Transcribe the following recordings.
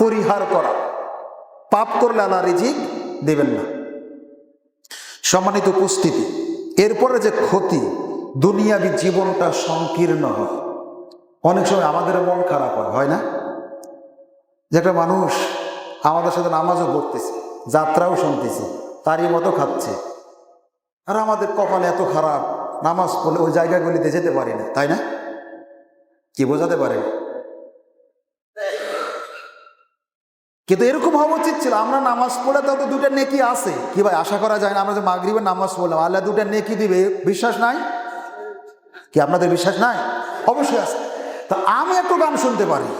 পরিহার করা। পাপ করলে আল্লাহ রিজিক দেবেন না। সম্মানিত উপস্থিতি, এরপরে যে ক্ষতি দুনিয়াবি জীবনটা সংকীর্ণ হয়, অনেক সময় আমাদের মন খারাপ হয় হয় না? যে একটা মানুষ আমাদের সাথে নামাজও পড়তেছে, যাত্রাও শুনতেছে, তারই মতো খাচ্ছে। আর আমাদের কপাল এত খারাপ, নামাজ পড়লে ওই জায়গাগুলিতে যেতে পারি না, তাই না? কি বোঝাতে পারে? কিন্তু এরকম হওয়া উচিত ছিল, আমরা নামাজ পড়ে তো দুটা নেকি আছে। কি ভাই, আশা করা যায় না আমরা যে মাগরিবের নামাজ পড়লাম, আল্লাহ দুটা নেকি দিবে, বিশ্বাস নাই? কি আপনাদের বিশ্বাস নাই? অবশ্যই আছে। তা আমি একটু গান শুনতে পারি।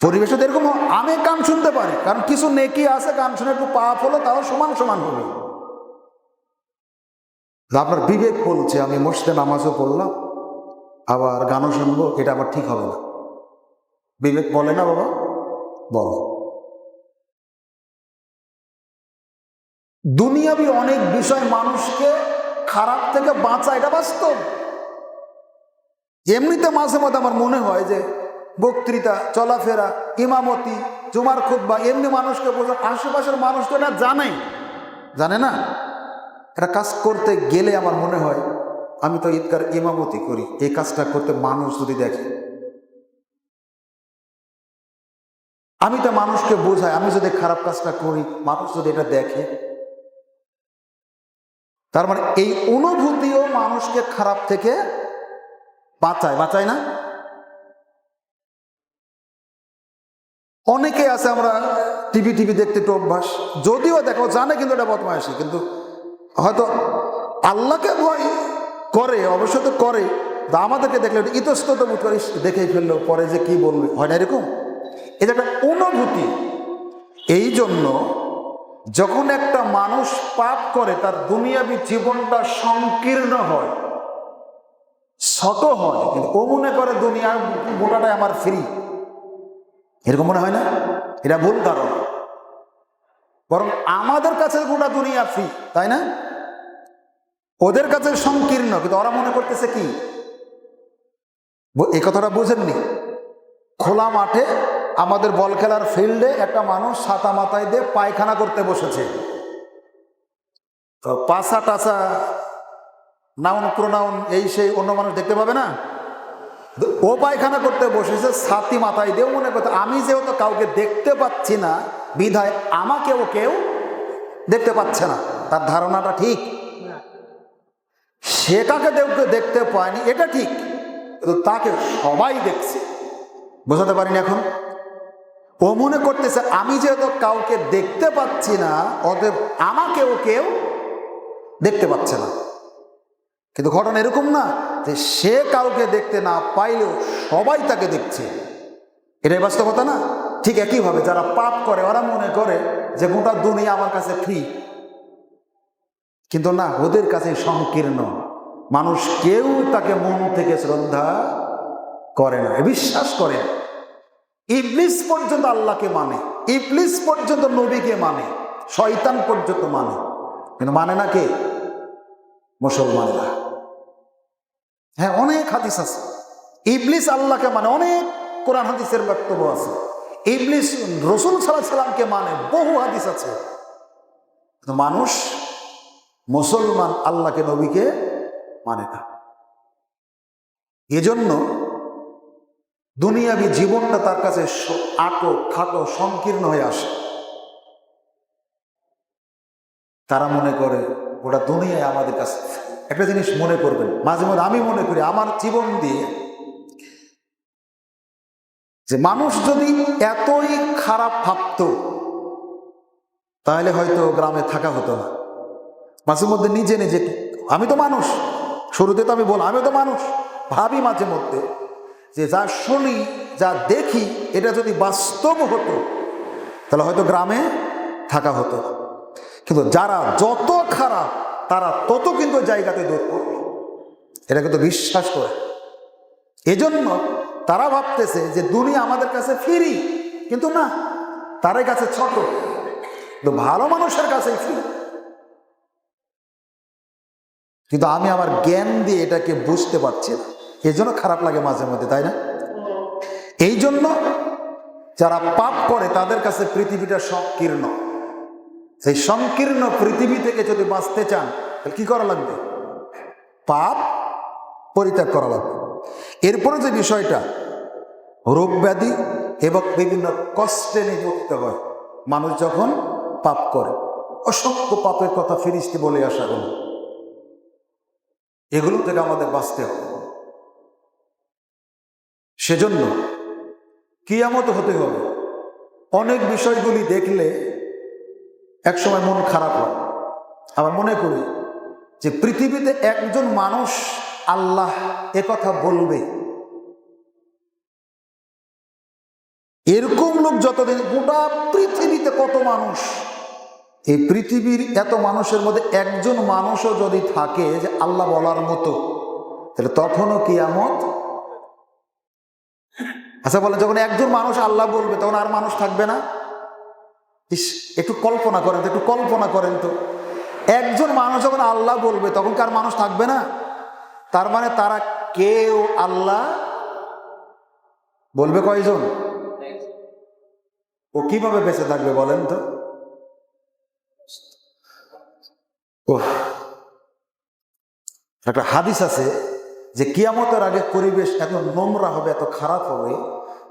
পরিবেশে তো এরকম, আমি গান শুনতে পারি, কারণ কিছু নেকি আছে, গান শুনে একটু পাপ হলো, তাও সমান সমান হবে আপনার বিবেক বলছে, আমি মসজিদে নামাজও পড়লাম, আবার গানও শুনব, এটা আবার ঠিক হবে না। বিবেক বলে না বাবা? বল। দুনিয়াবি অনেক বিষয় মানুষকে খারাপ থেকে বাঁচা এটা বাস্তব। এমনিতে মাঝে মধ্যে আমার মনে হয় যে বক্তৃতা, চলাফেরা, ইমামতি, জুমার খুদ্া এমনি মানুষকে বোঝা, আশেপাশের মানুষ তো এটা জানে। জানে না? এটা কাজ করতে গেলে আমার মনে হয় আমি তো ঈদকার ইমামতি করি। এই কাজটা করতে মানুষ যদি দেখে আমি তো মানুষকে বোঝাই, আমি যদি খারাপ কাজটা করি, মানুষ যদি এটা দেখে। তার মানে এই অনুভূতিও মানুষকে খারাপ থেকে বাঁচায় বাঁচায় না? অনেকে আছে আমরা টিভি টিভি দেখতে একটু অভ্যাস। যদিও দেখো, জানে কিন্তু এটা বদমাইশি, কিন্তু হয়তো আল্লাহকে ভয় করে, অবশ্য তো করে আমাদেরকে দেখলে ইতস্তত বোধ করিস দেখেই ফেলল, পরে যে কি বলবে, হয় না এরকম? এটা একটা অনুভূতি। এই জন্য যখন একটা মানুষ পাপ করে, তার দুনিয়াবি জীবনটা সংকীর্ণ হয়, শত হয়, কিন্তু ও মনে করে দুনিয়ার গোটাটাই আমার ফ্রি এরকম মনে হয় না? এটা ভুল ধারণা। বরং আমাদের কাছে গোটা দুনিয়া ফ্রি তাই না? ওদের কাছে সংকীর্ণ, কিন্তু ওরা মনে করতেছে কি? এই কথাটা বুঝেননি। খোলা মাঠে আমাদের বল খেলার ফিল্ডে একটা মানুষ ছাতা মাথায় দিয়ে পায়খানা করতে বসেছে। তো পাশা টাসা, নাউন প্রোনাউন, এই সেই অন্য মানুষ দেখতে পাবে না? ও পায়খানা করতে বসেছে, ছাতি মাথায় দিয়েও মনে করতে আমি যেহেতু কাউকে দেখতে পাচ্ছি না, বিধায় আমাকেও কেউ দেখতে পাচ্ছে না। তার ধারণাটা ঠিক? সে দেখতে দেখতে পায়নি, এটা ঠিক। কিন্তু তাকে সবাই দেখছে। বোঝাতে পারিনি এখন? ও মনে করতেছে, আমি যেহেতু কাউকে দেখতে পাচ্ছি না, অতএব আমাকেও কেউ দেখতে পাচ্ছে না। কিন্তু ঘটনা এরকম না যে সে কাউকে দেখতে না পাইলেও সবাই তাকে দেখছে। এটাই বাস্তবতা না? ঠিক একইভাবে যারা পাপ করে, ওরা মনে করে যে গোটা দুনিয়া আমার কাছে ফ্রি কিন্তু না, ওদের কাছে সংকীর্ণ। মানুষ কেউ তাকে মন থেকে শ্রদ্ধা করে না বিশ্বাস করে না ইবলিস পর্যন্ত আল্লাহকে মানে ইবলিস পর্যন্ত নবীকে মানে শয়তান পর্যন্ত মানে। কিন্তু মানে না কে? মুসলমানরা। হ্যাঁ অনেক হাদিস আছে। ইবলিস আল্লাহকে মানে অনেক কোরআন হাদিসের বক্তব্য আছে। ইবলিস রসুল সাল্লাহ সাল্লামকে মানে বহু হাদিস আছে। কিন্তু মানুষ, মুসলমান আল্লাহকে, নবীকে মানে না। এজন্য দুনিয়াবি জীবনটা তার কাছে আটো খাটো, সংকীর্ণ হয়ে আসে। তারা মনে করে ওটা দুনিয়ায় আমাদের কাছে একটা জিনিস মনে করবেন, মাঝে মাঝে আমি মনে করি, আমার জীবন দিয়ে যে মানুষ যদি এতই খারাপ ভাবত, তাহলে হয়তো গ্রামে থাকা হতো না। মাঝে মধ্যে নিজে নিজে আমি তো মানুষ, শুরুতে তো আমি বল আমি তো মানুষ, ভাবি মাঝে মধ্যে যে যা শুনি, যা দেখি, এটা যদি বাস্তব হতো, তাহলে হয়তো গ্রামে থাকা হতো। কিন্তু যারা যত খারাপ, তারা তত কিন্তু জায়গাতে দূর করবে এটা কিন্তু বিশ্বাস করে। এজন্য তারা ভাবতেছে যে দুনিয়া আমাদের কাছে ফিরি কিন্তু না তার কাছে ছোট। কিন্তু ভালো মানুষের কাছেই ফিরি কিন্তু আমি আমার জ্ঞান দিয়ে এটাকে বুঝতে পারছি না। এই জন্য খারাপ লাগে মাঝে মধ্যে, তাই না? এই জন্য যারা পাপ করে, তাদের কাছে পৃথিবীটা সংকীর্ণ। সেই সংকীর্ণ পৃথিবী থেকে যদি বাঁচতে চান, তাহলে কি করা লাগবে? পাপ পরিত্যাগ করা লাগবে। এরপরে যে বিষয়টা, রোগ ব্যাধি এবং বিভিন্ন কষ্টে নিযুক্ত হয়। মানুষ যখন পাপ করে, অসংখ্য পাপের কথা ফিরিস্তি বলে আসা হলো এগুলো থেকে আমাদের বাঁচতে হবে। সেজন্য কিয়ামত হতে হবে। অনেক বিষয়গুলি দেখলে একসময় মন খারাপ হয়। আবার মনে করি যে পৃথিবীতে একজন মানুষ আল্লাহ কথা বলবে। এরকম লোক যতদিন, গোটা পৃথিবীতে কত মানুষ? এই পৃথিবীর এত মানুষের মধ্যে একজন মানুষও যদি থাকে যে আল্লাহ বলার মতো, তাহলে তখনও কিয়ামত আচ্ছা বলে যখন একজন মানুষ আল্লাহ বলবে, তখন আর মানুষ থাকবে না? ইস, একটু কল্পনা করেন তো, একটু কল্পনা করেন তো। একজন মানুষ যখন আল্লাহ বলবে, তখন কার মানুষ থাকবে না? তার মানে তারা কেউ আল্লাহ বলবে কয়জন? ও কীভাবে বেঁচে থাকবে বলেন তো? ও একটা হাদিস আছে যে কিয়ামতের আগে পরিবেশ এত নোংরা হবে, এত খারাপ হবে,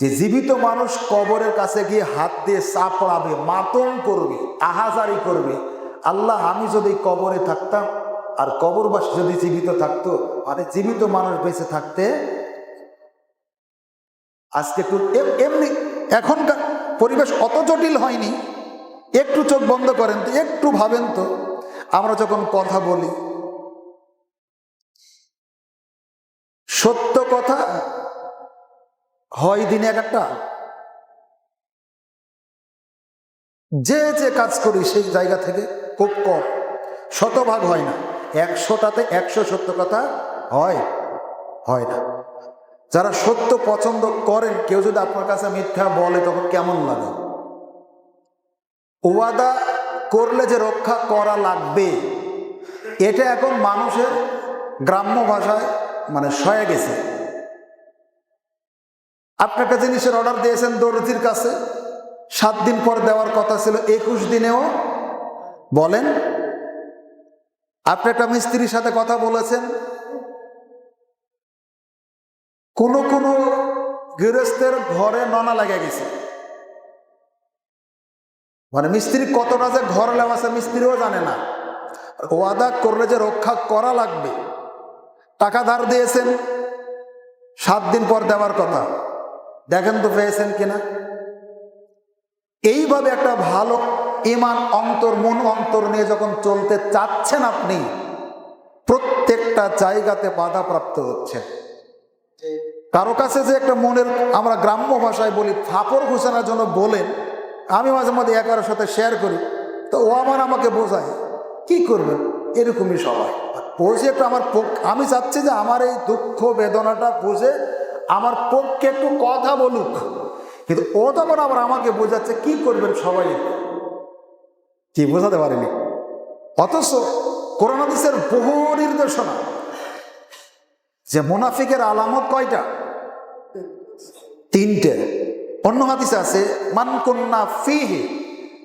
যে জীবিত মানুষ কবরের কাছে গিয়ে হাত দিয়ে চাপড়াবে মাতম করবে, আহাজারি করবে। আল্লাহ, আমি যদি কবরে থাকতাম আর কবরবাসী যদি জীবিত থাকতো মানে জীবিত মানুষ বেঁচে থাকতে আজকে একটু এমনি এখনকার পরিবেশ অত জটিল হয়নি। একটু চোখ বন্ধ করেন তো, একটু ভাবেন তো। আমরা যখন কথা বলি সত্য কথা হয় দিনে এক একটা। যে যে কাজ করি সেই জায়গা থেকে খুব কম। শতভাগ হয় না। একশোটাতে একশো সত্য কথা হয় হয় না। যারা সত্য পছন্দ করেন, কেউ যদি আপনার কাছে মিথ্যা বলে, তখন কেমন লাগে? ওয়াদা করলে যে রক্ষা করা লাগবে, এটা এখন মানুষের গ্রাম্য ভাষায় মানে সয়ে গেছে। আপনি একটা জিনিসের অর্ডার দিয়েছেন দর্জির কাছে, সাত দিন পর দেওয়ার কথা ছিল, একুশ দিনেও বলেন। আপনি একটা মিস্ত্রির সাথে কথা বলেছেন। কোন কোন গৃহস্থের ঘরে ননা লাগে গেছে। মানে মিস্ত্রি কতটা যে ঘর লেবাসে মিস্ত্রিও জানে না। ওয়াদা করলে যে রক্ষা করা লাগবে। টাকা ধার দিয়েছেন। সাত দিন পর দেওয়ার কথা। দেখেন তো পেয়েছেন কিনা। এইভাবে একটা ভালো ইমান অন্তর, মন অন্তর নিয়ে যখন চলতে চাচ্ছেন আপনি, প্রত্যেকটা জায়গাতে বাধাপ্রাপ্ত হচ্ছেন কারও কাছে যে একটা মনের, আমরা গ্রাম্য ভাষায় বলি, ফাপড় ঘোষণার জন্য বলেন, আমি মাঝে মাঝে একার সাথে শেয়ার করি। তো ও আমার আমাকে বোঝায়, কি করবেন? এরকমই সবাই। বুঝে একটু আমার আমি চাচ্ছি যে আমার এই দুঃখ বেদনাটা বুঝে আমার পক্ষে একটু কথা বলুক। কিন্তু ও তখন আবার আমাকে বোঝাচ্ছে, কি করবেন সবাই? কি বোঝাতে পারিনি। অথচ করোনাদিসের বহু নির্দেশনা। যে মুনাফিকের আলামত কয়টা? তিনটে। অন্য হাদিসে আছে মানকন্যা ফিহি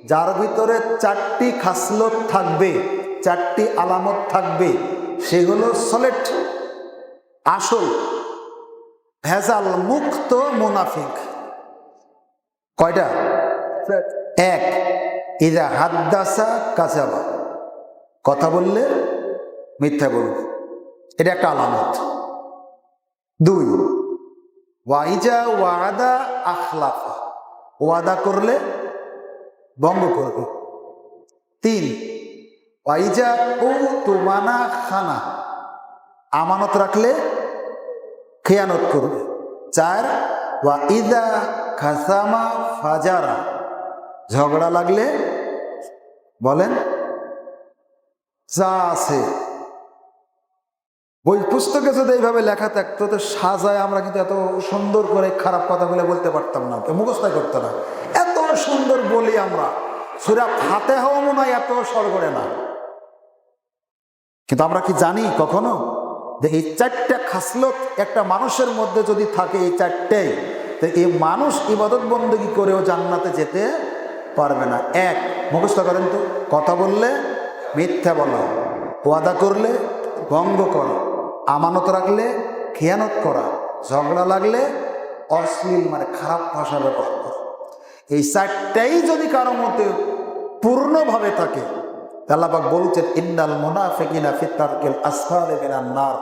যার ভিতরে চারটি খাসলত থাকবে, চারটি আলামত থাকবে। সে হলো সলেট আসল ভেজাল মুক্ত মুনাফিক। কয়টা? এক। ইদা হাদ্দাসা কাজাবা কথা বললে মিথ্যা বলবে। এটা একটা আলামত। দুই। ওয়াইজা ওয়াদা আখলাফা। ওয়াদা করলে ভঙ্গ করবে। তিন। ওয়াইজা ও তুমানা খানা। আমানত রাখলে খেয়ানত করবে। চার ওয়া ইদা খাসামা ফাজারা। ঝগড়া লাগলে বলেন, যা আছে। বই পুস্তকে যদি এইভাবে লেখা থাকতো, তো সাজায় আমরা কিন্তু এত সুন্দর করে খারাপ কথা বলে বলতে পারতাম না কেউ মুখস্থায় করতো না। এত সুন্দর বলি আমরা। সুরা ফাতে হওয়া মনে হয় এত সরগরে না। কিন্তু আমরা কি জানি কখনো? যে এই চারটা খাসলত একটা মানুষের মধ্যে যদি থাকে এই চারটেই তো তো এই মানুষ ইবাদত বন্দী করেও জান্নাতে যেতে পারবে না। এক, মুখস্থ করেন তো, কথা বললে মিথ্যা বলা, ওয়াদা করলে ভঙ্গ করা, আমানত রাখলে খেয়ানত করা, ঝগড়া লাগলে অশ্লীল মানে খারাপ ভাষা ব্যবহার করা। এই চারটাই যদি কারও মতে পূর্ণভাবে থাকে আল্লাপাক বলছেন, ইন্নাল মুনাফিকিনা ফিত্তারকিল আসফালে মিনান নার।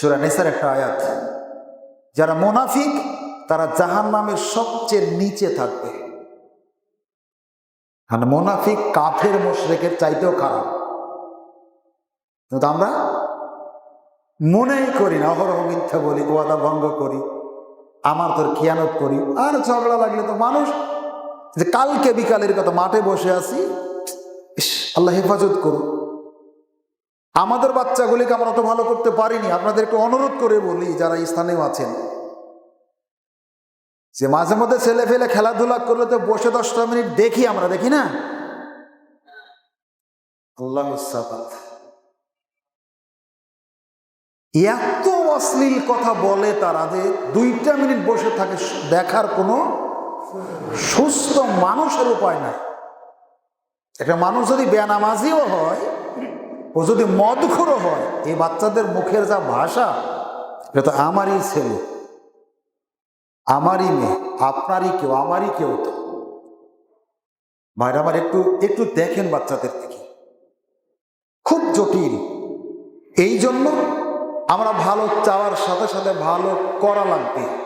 সূরা নিসার একটা আয়াত। যারা মুনাফিক, তারা জাহান্নামের সবচেয়ে নিচে থাকবে। আর মোনাফিক কাফের মোশরেকের চাইতেও খারাপ। কিন্তু আমরা মনেই করি না, অহরহ মিথ্যা বলি, ওয়াদা ভঙ্গ করি, আমার তোর খেয়ানত করি। আর ঝগড়া লাগলে তো মানুষ, যে কালকে বিকালের কথা মাঠে বসে আছি ইস, আল্লাহ হেফাজত করুন। আমাদের বাচ্চাগুলিকে আমরা অত ভালো করতে পারিনি। আপনাদেরকে অনুরোধ করে বলি যারা স্থানীয় আছেন যে মাঝে মধ্যে ছেলে ফেলে খেলাধুলা করলে তো বসে দশটা মিনিট দেখি আমরা দেখি না? আল্লাহ। এত অশ্লীল কথা বলে তারা যে দুইটা মিনিট বসে থাকে দেখার কোনো সুস্থ মানুষের উপায় নাই। একটা মানুষ যদি বেনামাজিও হয়, ও যদি মদখুরও হয়, এই বাচ্চাদের মুখের যা ভাষা, এটা তো আমারই ছেলে, আমারই মেয়ে, আপনারই কেউ, আমারই কেউ তো। ভাইরা, আমার একটু একটু দেখেন বাচ্চাদের থেকে। খুব জটিল। এই জন্য আমরা ভালো চাওয়ার সাথে সাথে ভালো করা লাগবে।